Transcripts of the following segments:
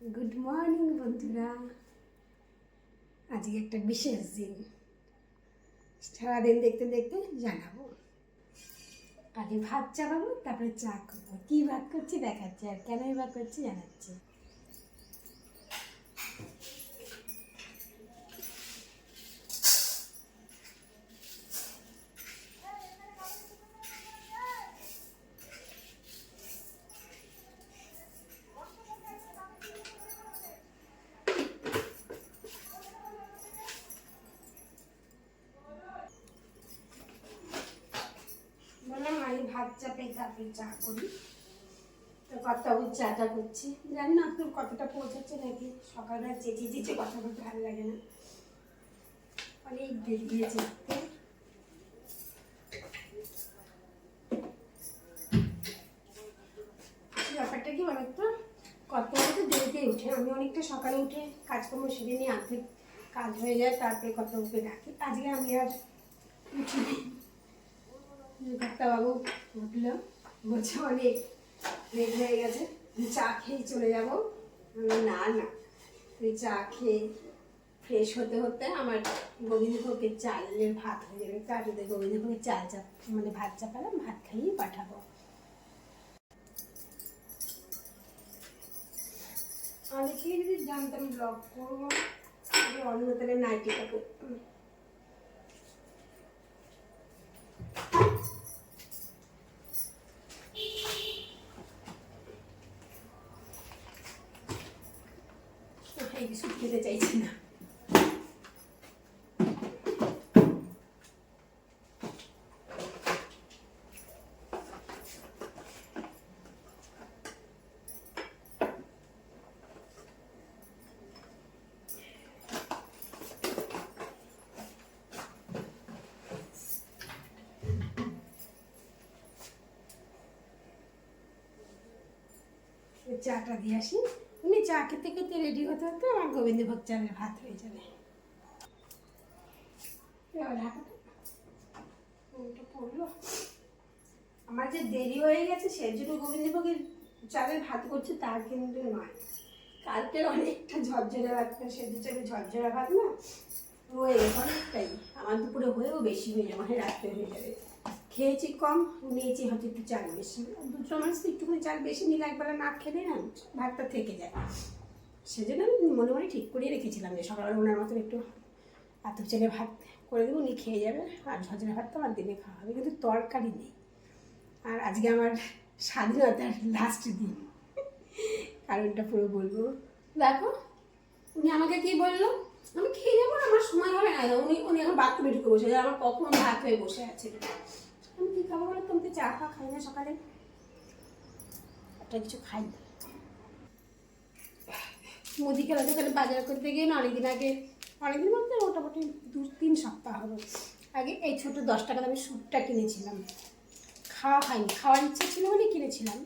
Good morning বন্ধুরা। আজকে একটা বিশেষ দিন। সারাদিন দেখতে দেখতে জানাব। আগে ভাত চালাবো তারপরে চা করব। কী ভাত করছি দেখাচ্ছি আর কেনই ভাত করছি জানাচ্ছি। ভাত চাপে চা করি। তো কত চাটা করছি। জানি না আপনার কতটা পৌঁছাচ্ছে নাকি? সকালবেলা চেঁচিয়ে চেঁচিয়ে কথা বলতে ভালো লাগে না। অনেক দেরি হয়েছে ব্যাপারটা কি বলো তো কত তো দেরিতে উঠে আমি অনেকটা সকালে উঠে কাজকর্ম সেরে নিয়ে অর্ধেক কাজ হয়ে যায়, তারপরে কত ডাকি। আজকে আমি আর উঠিনি। বাবু উঠল, বলছে, অনেক লেট হয়ে গেছে চা খেয়ে চলে যাব। না না তুই চা খেয়ে ফ্রেশ হতে হতে আমার গোবিন্দভোগের চালের ভাত হয়ে যাবে। যদি গোবিন্দভোগের চাল চাপ মানে ভাত চাপালাম ভাত খাইয়ে পাঠাবো। অনেকেই যদি জানতাম ব্লগ করব? অন্য তাহলে নাইটিটা করতাম এই বিস্কুট খেতে চাইছি না। চাটা দিয়ে আসি। উনি চা খেতে খেতে রেডি হতে হতে আমার গোবিন্দভোগ চালের ভাত হয়ে যাবে। আমার যে দেরি হয়ে গেছে, সেই জন্য গোবিন্দভোগের চালের ভাত করছে, তা কিন্তু নয়। কালকের অনেকটা ঝরঝরে ভাত সেদ্ধ চালের ঝরঝরা ভাত না, রয়ে গেছে অনেকটাই। আমার দুপুরে হয়েও বেশি হয়ে যাবে মানে রাত্রে হয়ে যাবে। খেয়েছি কম, নিয়েছি হয়তো একটু চাল বেশি। দুটো মানুষ তো একটুখানি চাল বেশি নিলে একবেলা না খেলে না, ভাতটা থেকে যায়। সেজন্য আমি মনে মনে ঠিক করিয়ে রেখেছিলাম যে সকালবেলা ওনার মতন একটু আতপ চালে ভাত করে দেবো, উনি খেয়ে যাবে। আর ঝজরা ভাতটা আমার দিনে খাওয়া হবে, কিন্তু তরকারি নেই। আর আজকে আমার স্বাধীনতার লাস্ট দিন। কারণটা পুরো বলব। দেখো, উনি আমাকে কি বলল? আমি খেয়ে যাব আমার সময় হবে না। উনি উনি এখন বাথরুমে ঢুকে বসে আমার কখন ভাত হয়ে বসে আছে। আমি কি খাব বলো? তুমি তো চা ফা খাই না সকালে। একটা কিছু খাই। না মুদিখানা বাজার করতে গিয়ে না, অনেকদিন আগে, অনেকদিন বলতে মোটামুটি দু তিন সপ্তাহ হলো। আগে এই ছোট দশ টাকা দামের স্যুটটা কিনেছিলাম। খাওয়া হয়নি। খাওয়ার ইচ্ছা ছিল বলে কিনেছিলাম।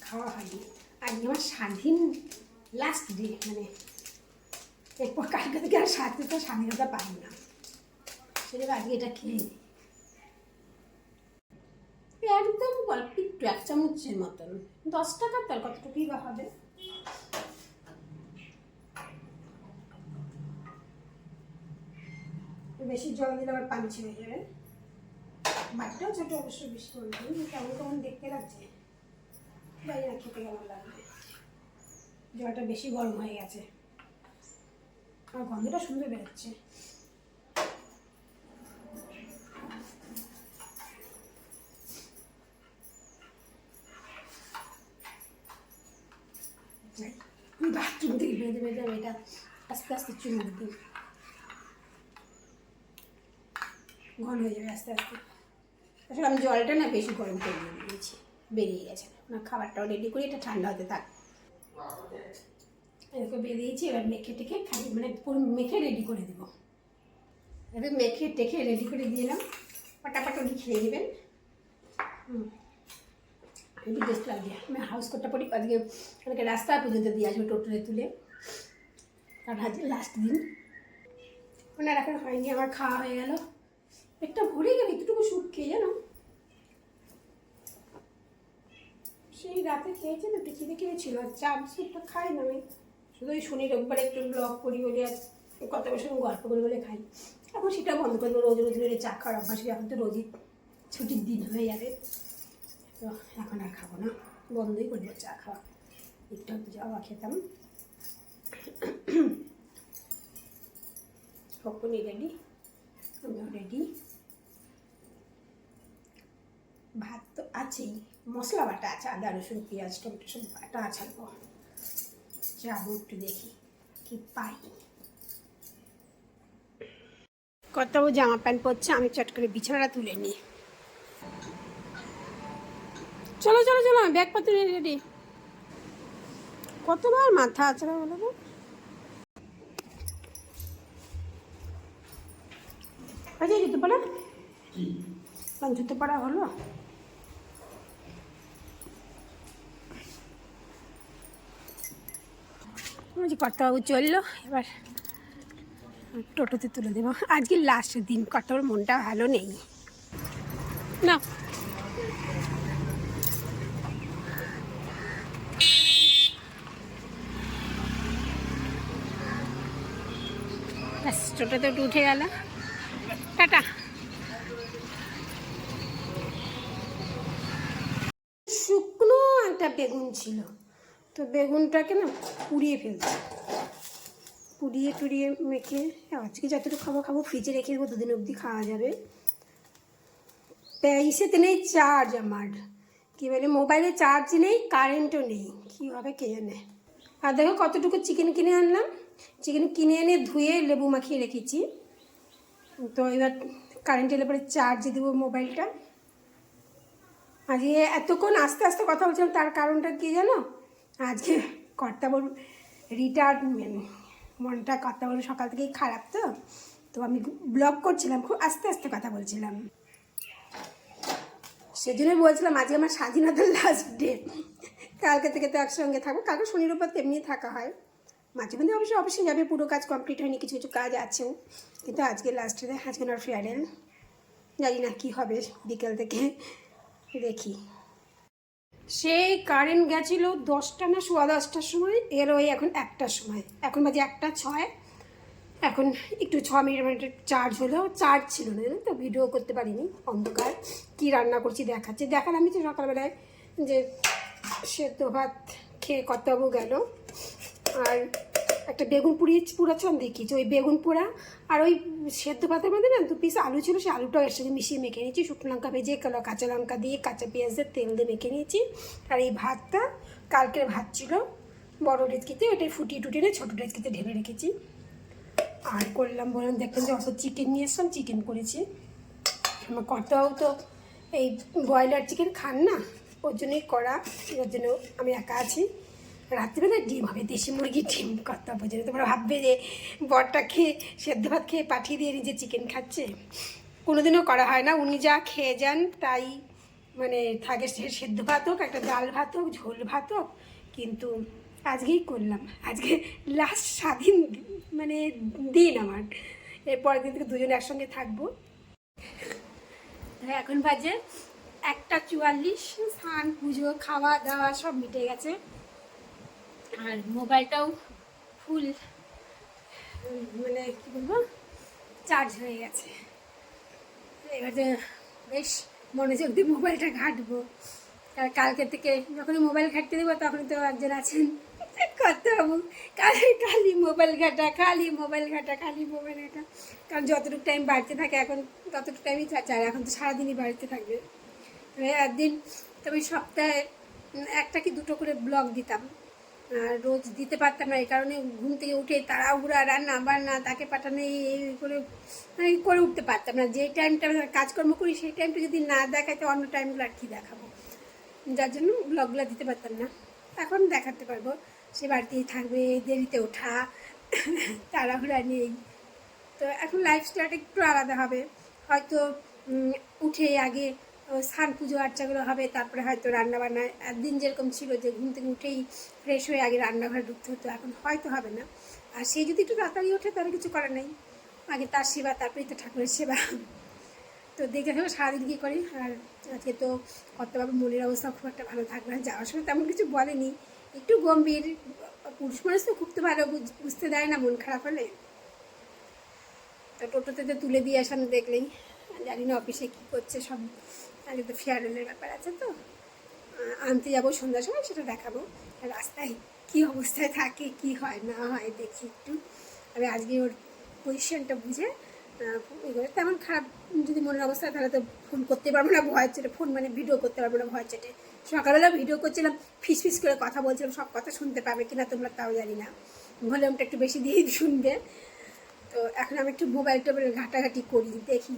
খাওয়া হয়নি। আজকে আমার স্বাধীন লাস্ট ডে মানে এরপর কালকে থেকে আর স্বাধীনতা স্বাধীনতা পাই না সেটা আজকে এটা খেয়ে নিই একদম অল্প একটু এক চামচের মতন। দশ টাকার তার কতটুকুই বা হবে? বেশি জল দিলে আবার পাঞ্চি হয়ে যাবে। বাটিটাও ছোট অবশ্যই বেশি করে দিই কেমন কেমন দেখতে লাগছে। জানি না, খেতে কেমন লাগবে জলটা বেশি গরম হয়ে গেছে। আর গন্ধটা সুন্দর বেরোচ্ছে যাই আমি বাথরুম থেকে বেঁধে বেঁধে আমি এটা আস্তে চুমুক দিই ঘন হয়ে যাবে আস্তে আস্তে আসলে আমি জলটা না বেশি গরম করে দিয়ে দিয়েছি বেরিয়ে গেছে না খাবারটাও রেডি করি এটা ঠান্ডা হতে থাক এরকম বেরিয়েছি এবার মেখে টেখে খাই মানে পুরো মেখে রেডি করে দেবো এবার মেখে টেখে রেডি করে দিলাম পাটাপাট উনি খেয়ে নেবেন হুম বিদেশ লাগছে আমি হাউস কোটটা পড়ি আজকে অনেকে রাস্তা পর্যন্ত দিয়ে আসবে টোটোরে তুলে কারণ আজকে লাস্ট দিন। ওনার এখন হয়নি, আমার খাওয়া হয়ে গেল। একটা ভরে গেল, এতটুকু স্যুপ খেয়ে জানো? সেই রাতে খেয়েছি তো খিদে খেয়েছিল আর চা স্যুপটা খাই না আমি। শুধু ওই শনি, রোববার একটু ব্লগ করি বলে আর কত বছর গল্প করি বলে খাই। এখন সেটা বন্ধ করব, রোজ রোজ রোজ চা খাওয়ার অভ্যাস, এখন তো রোজই ছুটির দিন হয়ে যাবে। তো এখন আর খাব না, বন্ধই করব চা খাওয়া। একটু যাওয়া খেতাম। সকলেই রেডি আমিও রেডি ভাত তো আছেই। মশলা বাটা আছে, আদা, রসুন, পেঁয়াজ, টমেটো, সব বাটা আছে। যাব একটু দেখি কি পাই। কত জামা প্যান্ট পরছে, আমি চট করে বিছানাটা তুলে নিই। চলো চলো চলো, ব্যাগপত্র রেডি। কতবার মাথা আছে বলো তো? আচ্ছা জুতো পড়া জুতো পড়া হলো। যে কর্তাবাবু চলল এবার টোটোতে তুলে দেবো। আজকে লাস্টের দিন কর্তাবাবুর মনটা ভালো নেই। না টোটোতে উঠে গেল। টাটা। শুকনো একটা বেগুন ছিল। তো বেগুনটাকে না পুড়িয়ে ফেলছে। পুড়িয়ে টুড়িয়ে মেখে আজকে যতটুকু খাব খাব ফ্রিজে রেখে দেবো, দুদিন অবধি খাওয়া যাবে। ইসেতে নেই চার্জ আমার। কী বলে মোবাইলে চার্জ নেই কারেন্টও নেই। কী হবে কে জানে? আর দেখো কতটুকু চিকেন কিনে আনলাম। চিকেন কিনে এনে ধুয়ে লেবু মাখিয়ে রেখেছি। তো এবার কারেন্ট এলে পরে চার্জে দেবো মোবাইলটা আজকে এতক্ষণ আস্তে আস্তে কথা বলছিলাম, তার কারণটা কি জানো? আজকে কর্তাবর রিটায়ারমেন্ট মনটা কর্তাবর সকাল থেকেই খারাপ তো তো আমি ব্লগ করছিলাম, খুব আস্তে আস্তে কথা বলছিলাম। সেজন্যই বলছিলাম, আজকে আমার স্বাধীনতার লাস্ট ডে কালকে থেকে তো একসঙ্গে থাকব, কালকে শনির উপর তেমনি থাকা হয়। মাঝে মধ্যে অবশ্যই অবশ্যই যাবে, পুরো কাজ কমপ্লিট হয়নি, কিছু কিছু কাজ আছেও। কিন্তু আজকে লাস্ট আজকে ওনার ফেয়ারেল জানি না কী হবে বিকেল থেকে, দেখি। সেই কারেন্ট গেছিল দশটা না সোয়া দশটার সময়, এর ওই এখন একটার সময়। এখন বাজে একটা ছয়, এখন একটু ছ মিনিট মিনিটের চার্জ হলো। চার্জ ছিল না তো? ভিডিও করতে পারিনি, অন্ধকার। কী রান্না করছি দেখাচ্ছে। দেখালাম আমি তো সকালবেলায় যে সেদ্ধ ভাত খেয়ে কর্তাবু গেল আর একটা বেগুন পুড়িয়ে পুড়াচ্ছিলাম দেখিয়েছি ওই বেগুন পোড়া আর ওই সেদ্ধ ভাতের মধ্যে না দু পিস আলু ছিল, সেই আলুটাও এর সাথে মিশিয়ে মেখে নিয়েছি। শুকনো লঙ্কা ভেজে, কালো কাঁচা লঙ্কা দিয়ে কাঁচা পেঁয়াজ দিয়ে তেল দিয়ে মেখে নিয়েছি। আর এই ভাতটা কালকের ভাত ছিল, বড় ডেচকিতে ওটাই ফুটিয়ে টুটিয়ে নিয়ে ছোটো ডেচকিতে ঢেলে রেখেছি। আর করলাম বললাম দেখলাম যে অত চিকেন নিয়ে এসলাম চিকেন করেছি। আমার কর্তাও তো এই ব্রয়লার চিকেন খান না, ওর জন্যই করা, ওর জন্য আমি একা আছি। রাত্রিবেলা ডিম হবে, দেশি মুরগির ডিম কর্তা বোঝে তোমরা ভাববে যে বরটা খেয়ে, সেদ্ধ ভাত খেয়ে পাঠিয়ে দিয়ে নিজে চিকেন খাচ্ছে। কোনোদিনও করা হয় না। উনি যা খেয়ে যান, তাই মানে থাকে সেদ্ধ ভাত হোক, একটা ডাল ভাত হোক, ঝোল ভাত হোক, কিন্তু আজকেই করলাম। আজকে লাস্ট স্বাধীন মানে দিন আমার। এরপরের দিন থেকে দুজন একসঙ্গে থাকব। এখন বাজে একটা চুয়াল্লিশ, স্নান, পুজো খাওয়া দাওয়া সব মিটে গেছে। আর মোবাইলটাও ফুল। মানে কী বলব? চার্জ হয়ে গেছে। এবার বেশ মনোযোগ দিয়ে মোবাইলটা ঘাঁটবো। আর কালকে থেকে যখনই মোবাইল ঘাঁটতে দেবো তখন তো একজন আছেন। করতে হব খালি মোবাইল ঘাটা খালি মোবাইল ঘাটা খালি মোবাইল ঘাটা। কারণ যতটুকু টাইম বাড়িতে থাকে এখন, ততটুকু টাইমই চার এখন তো সারাদিনই বাড়িতে থাকবে। একদিন তবে সপ্তাহে একটা কি দুটো করে ব্লগ দিতাম। রোজ দিতে পারতাম না, এই কারণে ঘুম থেকে উঠে তাড়াহুড়া রান্না বান্না তাকে পাঠানো, এই করে মানে করে উঠতে পারতাম না। যে টাইমটা কাজকর্ম করি, সেই টাইমটা যদি না দেখাই, তো অন্য টাইমগুলো আর কি দেখাবো? যার জন্য ব্লগগুলো দিতে পারতাম না। এখন দেখাতে পারব। সে বাড়িতেই থাকবে, দেরিতে ওঠা, তাড়াহুড়া নেই। তো এখন লাইফস্টাইলটা একটু আলাদা হবে। হয়তো উঠে আগে ও স্নান পুজো আর্চাগুলো হবে, তারপরে হয়তো রান্নাবান্না, একদিন যেরকম ছিল যে ঘুম থেকে উঠেই ফ্রেশ হয়ে আগে রান্নাঘরে ঢুকতে হতো, এখন হয়তো হবে না। আর সে যদি একটু তাড়াতাড়ি ওঠে, তাহলে কিছু করার নেই। আগে তার সেবা, তারপরেই তো ঠাকুরের সেবা। তো দেখে থাকব সারাদিন কী করি? আর আজকে তো কর্তাবাবু মনের অবস্থা খুব একটা ভালো থাকবে না, যাওয়ার সময় তেমন কিছু বলেনি। একটু গম্ভীর, পুরুষ মানুষ তো খুব তো ভালো, বুঝ- বুঝতে দেয় না মন খারাপ হলে। তো টোটোতে তো তুলে দিয়ে আসান দেখলেই। জানি না অফিসে কী করছে, সব আগে তো ফেয়ারওয়েলের ব্যাপার আছে তো। আনতে যাব সন্ধ্যার সময়, সেটা দেখাবো। রাস্তায় কী অবস্থায় থাকে, কি হয়, না হয়, দেখি একটু। আমি আজকে ওর পজিশনটা বুঝে তেমন খারাপ যদি মনের অবস্থা, তাহলে তো ফোন করতে পারব না ভয় চেটে ফোন মানে ভিডিও করতে পারব না ভয় চেটে সকালবেলা ভিডিও করছিলাম, ফিস ফিস করে কথা বলছিলাম, সব কথা শুনতে পাবে কিনা তোমরা তাও জানি না। ভলিউমটা একটু বেশি দিয়েই শুনবে। তো এখন আমি একটু মোবাইল টোবাইল ঘাটাঘাটি করি, দেখি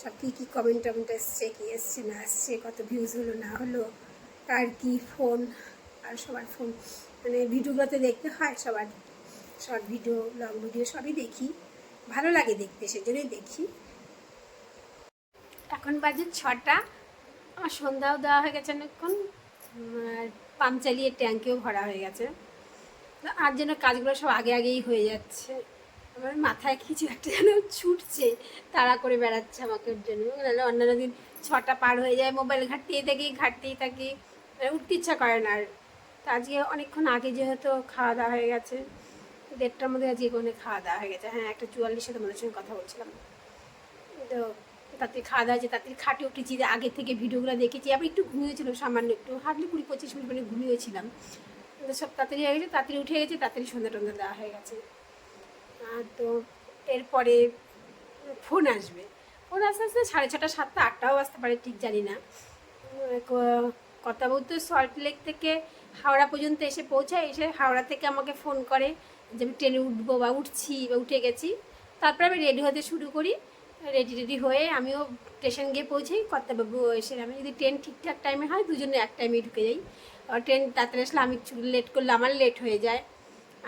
সব কী কী কমেন্ট টমেন্ট এসছে, কী এসছে, না আসছে কত ভিউজ হলো, না হলো আর কি ফোন আর সবার ফোন মানে ভিডিওগুলোতে দেখতে হয়, সবার শর্ট ভিডিও লং ভিডিও সবই দেখি। ভালো লাগে দেখতে, সেজন্যই দেখি। এখন বাজে ছটা। আমার সন্ধ্যাও দেওয়া হয়ে গেছে অনেকক্ষণ। আর পাম্প চালিয়ে ট্যাঙ্কেও ভরা হয়ে গেছে। আর যেন কাজগুলো সব আগে আগেই হয়ে যাচ্ছে। আমার মাথায় কিছু একটা যেন ছুটছে, তাড়া করে বেড়াচ্ছে আমাকে ওর জন্য। নাহলে অন্যান্য দিন ছটা পার হয়ে যায়, মোবাইল ঘাঁটতেই থাকি ঘাঁটতেই থাকি। মানে উঠতে ইচ্ছা করে না আর। তো আজকে অনেকক্ষণ আগে যেহেতু খাওয়া দাওয়া হয়ে গেছে, দেড়টার মধ্যে আজকে কোনো খাওয়া দাওয়া হয়ে গেছে। হ্যাঁ একটা চুয়াল্লিশে তোমাদের সঙ্গে কথা বলছিলাম। তো তাড়াতাড়ি খাওয়া দাওয়া হয়েছে তাড়াতাড়ি খাটে উঠেছি আগে থেকে ভিডিওগুলো দেখেছি। আবার একটু ঘুমিয়েছিলাম, সামান্য একটু, হার্ডলি কুড়ি পঁচিশ মিনিট মানে ঘুমিয়েছিলাম। সব তাড়াতাড়ি হয়ে গেছে, তাড়াতাড়ি উঠে গেছে, তাড়াতাড়ি সন্ধ্যা টন্ধা দেওয়া হয়ে গেছে। তো এরপরে ফোন আসবে। ফোন আস্তে আস্তে সাড়ে ছটা, সাতটা, আটটাও আসতে পারে, ঠিক জানি না। কথা বলতে সল্ট লেক থেকে হাওড়া পর্যন্ত এসে পৌঁছায়, এসে হাওড়া থেকে আমাকে ফোন করে যে আমি ট্রেনে উঠবো বা উঠছি বা উঠে গেছি। তারপরে আমি রেডি হতে শুরু করি। রেডি রেডি হয়ে আমিও স্টেশন গিয়ে পৌঁছাই। কর্তাবাবু এসে আমি যদি ট্রেন ঠিকঠাক টাইমে হয়, দুজনে এক টাইমে ঢুকে যাই। ট্রেন তাড়াতাড়ি আসলে আমি লেট করলে আমার লেট হয়ে যায়।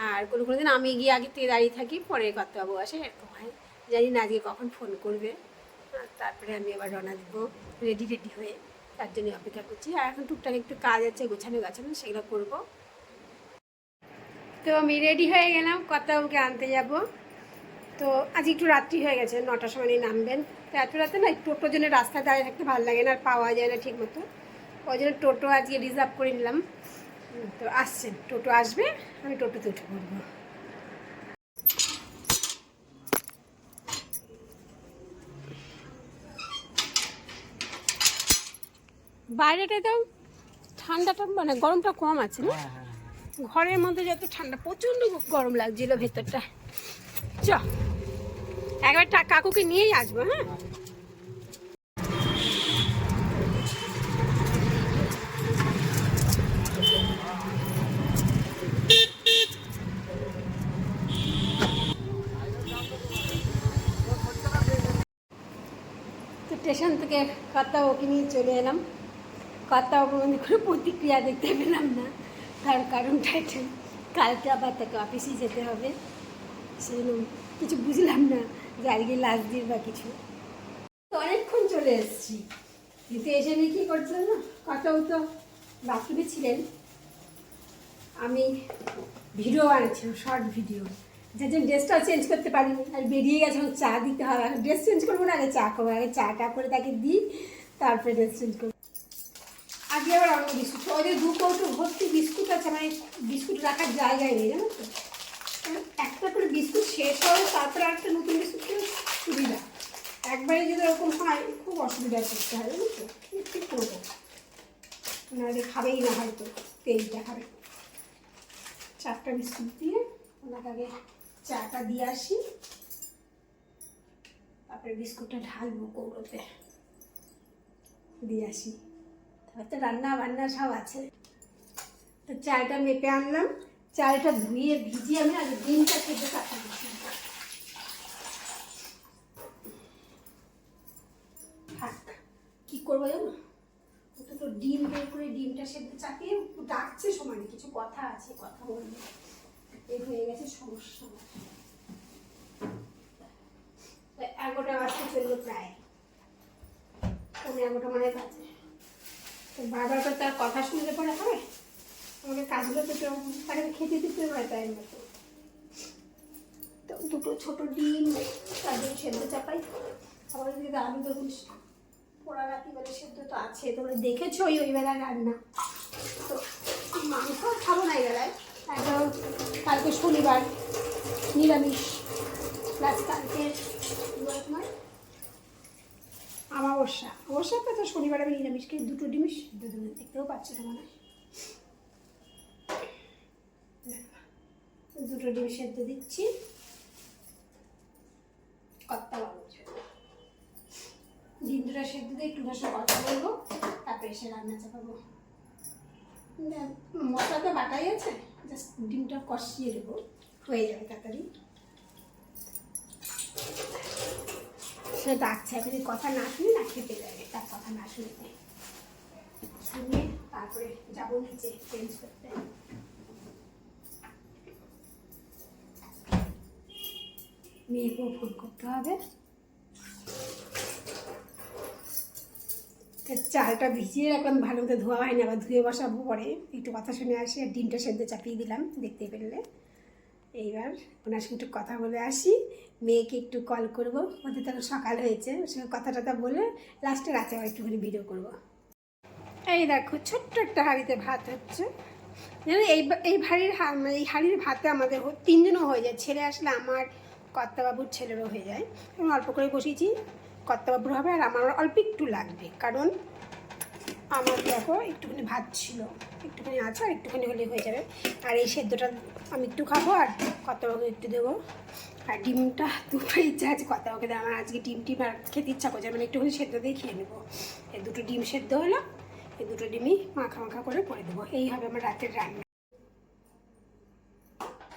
আর কোনো কোনো দিন আমি গিয়ে আগে থেকে দাঁড়িয়ে থাকি, পরে কর্তাবাবু আসে, এরকম হয়। জানি না আজকে কখন ফোন করবে। তারপরে আমি আবার রওনা দেবো রেডি রেডি হয়ে। তার জন্য অপেক্ষা করছি। আর এখন টুকটাক একটু কাজ আছে, গোছানো গাছানো, সেগুলো করব। তো আমি রেডি হয়ে গেলাম, কর্তাবাবুকে আনতে যাব। তো আজ একটু রাত্রি হয়ে গেছে, নটার সময় নামবেন। তো এত রাতে না, টোটোর জন্য রাস্তায় দাঁড়িয়ে থাকতে ভালো লাগে না, আর পাওয়া যায় না ঠিক মতো ওই জন্য টোটো আজকে রিজার্ভ করে নিলাম। তো আসছেন টোটো আসবে আমি টোটোতে উঠে পড়ব। বাইরেটাতেও ঠান্ডাটা মানে গরমটা কম আছে না? ঘরের মধ্যে যত ঠান্ডা প্রচণ্ড গরম লাগছিল ভেতরটা। চ একবার টা- কাকুকে নিয়েই আসব হ্যাঁ তো স্টেশন থেকে কথা ওকে নিয়ে চলে এলাম। কথা মধ্যে কোনো প্রতিক্রিয়া দেখতে পেলাম না। তার কারণটা এটাই কালকে আবার তাকে অফিসে যেতে হবে। সেজন্য কিছু বুঝলাম না যে আজকে লাস্ট দিন বা কিছু। অনেকক্ষণ চলে এসেছি। কিন্তু এসে নিয়ে কী করছিলাম না? কথাও তো বাথরুমে ছিলেন। আমি ভিডিও বানাচ্ছিলাম শর্ট ভিডিও যার জন্য ড্রেসটাও চেঞ্জ করতে পারিনি। আর বেরিয়ে গেছে চা দিতে হবে। ড্রেস চেঞ্জ করব না, আগে চা করব আগে চা টা করে তাকে দিই। তারপরে ড্রেস করব। আজকে আবার অন্য বিস্কুট। ওদের দু কৌটো ভর্তি বিস্কুট আছে মানে বিস্কুট রাখার জায়গায় নেই, জানো তো? একটা করে বিস্কুট শেষ হবে, তারপরে একটা নতুন বিস্কুট সুবিধা। একবারে যদি ওরকম হয়, খুব অসুবিধা করতে হয়, জানো তো? কি করব? নাহলে খাবেই না হয়তো, তেলটা খাবে। চারটা বিস্কুট দিয়ে ওনাকে আগে চাটা দিয়ে আসি। তারপরে বিস্কুটটা ঢালবো কৌড়োতে দিয়ে আসি। তারপর তো রান্না বান্না সব আছে। তো চালটা মেপে আনলাম। চালটা ধুয়ে ভিজিয়ে আমি আগে ডিমটা খেতে কাটা থাক, কি করব জানো? ওটা তো ডিম বের করে ডিমটা সেদ্ধ চাপিয়ে ডাকছে সমানে, কিছু কথা আছে, কথা বলব। এই হয়ে গেছে সমস্যা। এগারোটা বাজতে চলল প্রায়। পনেরো এগারোটা মানে বাজে তো বারবার করে তার কথা শুনলে পরে হবে? আমাকে কাজগুলো তো তাকে খেতে দিতে হয় টাইম মতো। তো দুটো ছোট ডিম তাদের সেদ্ধ চাপাই। আবার যদি আলু দেখুন পোড়া রাতি বেলা সেদ্ধ তো আছে, তোমরা দেখেছ ওই বেলা রান্না। তো মাংস খাব না এই বেলায়। কালকে শনিবার, নিরামিষ। প্লাস কালকে আমাবস্যা অবশ্যই তো শনিবার আমি নিরামিষ খেয়ে দুটো ডিমিশ দুটো দেখতেও পাচ্ছি মনে দুটো ডিম সেদ্ধ দিচ্ছি। কত্তা বাবুর ডিম দুটো সেদ্ধ দিয়ে একটু বসে কথা বলব, তারপরে এসে রান্না চাপাবো। তো বাটাই আছে, জাস্ট ডিমটা কষিয়ে দেবো হয়ে যাবে তাড়াতাড়ি। সে ডাকছে এই কথা না শুনে না খেতে যাবে তার কথা না শুনতে শুনে তারপরে যাব নিচে চেঞ্জ করতে। মেয়েকেও ফোন করতে হবে। চালটা ভিজিয়ে রাখলাম ভালো মতো ধোয়া হয় না আবার ধুয়ে বসাবো পরে। একটু কথা শুনে আসি, আর ডিমটা সেদ্ধ চাপিয়ে দিলাম দেখতে পেলে। এইবার ওনার সঙ্গে একটু কথা বলে আসি। মেয়েকে একটু কল করব। ওদের তখন সকাল হয়েছে, ওর সঙ্গে কথা টথা বলে লাস্টে রাতে আবার একটুখানি ভিডিও করব। এই দেখো, ছোট্ট একটা হাঁড়িতে ভাত হচ্ছে। জানো এই এই হাঁড়ির মানে এই হাঁড়ির ভাতে আমাদের তিনজনও হয়ে যায়। ছেলে আসলে আমার কর্তাবাবুর ছেলেরও হয়ে যায়। আমি অল্প করে বসিয়েছি, কর্তাবাবুর হবে আর আমার অল্প একটু লাগবে। কারণ আমার দেখো একটুখানি ভাত ছিল। একটুখানি আছে আর একটুখানি হলে হয়ে যাবে। আর এই সেদ্ধটা আমি একটু খাব আর কর্তাবাবু একটু দেবো। আর ডিমটা দুটো ইচ্ছা আছে কর্তাবাবুকে দেবো। আমার আজকে ডিম টিম আর খেতে ইচ্ছা করছে মানে একটুখানি সেদ্ধ দিয়ে খেয়ে নেব। এই দুটো ডিম সেদ্ধ হলো, এই দুটো ডিমই মাখা মাখা করে করে দেবো। এই হবে আমার রাতের রান্না।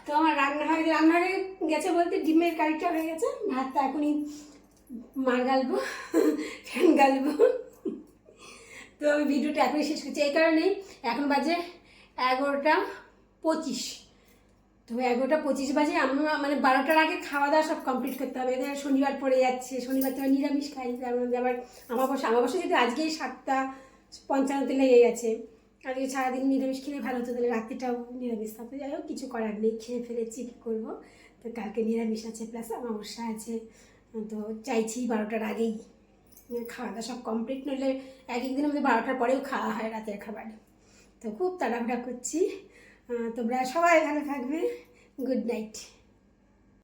তো আমার রান্না হয়ে রান্নাঘরে গেছে বলতে ডিমের কারিটা হয়ে গেছে। ভাতটা এখনই মার গালবো, ফ্যান গালবো। তো আমি ভিডিওটা এখনই শেষ করছি, এই কারণেই এখন বাজে এগারোটা পঁচিশ। তো এগারোটা পঁচিশ বাজে, আমরা মানে বারোটার আগে খাওয়া দাওয়া সব কমপ্লিট করতে হবে। এদের শনিবার পড়ে যাচ্ছে, শনিবার তো নিরামিষ খাই মধ্যে আবার আমাবস্যা। আমাবস্যা যদি আজকেই সাতটা পঞ্চান্নতে লেগে গেছে, আজকে সারাদিন নিরামিষ খেলে ভালো হতো, তাহলে রাত্রিটাও নিরামিষ থাকতো। যাই হোক, কিছু করার নেই, খেয়ে ফেলেছি, কী করব? তো কালকে নিরামিষ আছে প্লাস আমাবস্যা আছে। তো চাইছি বারোটার আগেই খাওয়া দাওয়া সব কমপ্লিট নইলে এক একদিনের মধ্যে বারোটার পরেও খাওয়া হয় রাতের খাবার। তো খুব তাড়াহুড়া করছি। তোমরা সবাই ভালো থাকবে। Good night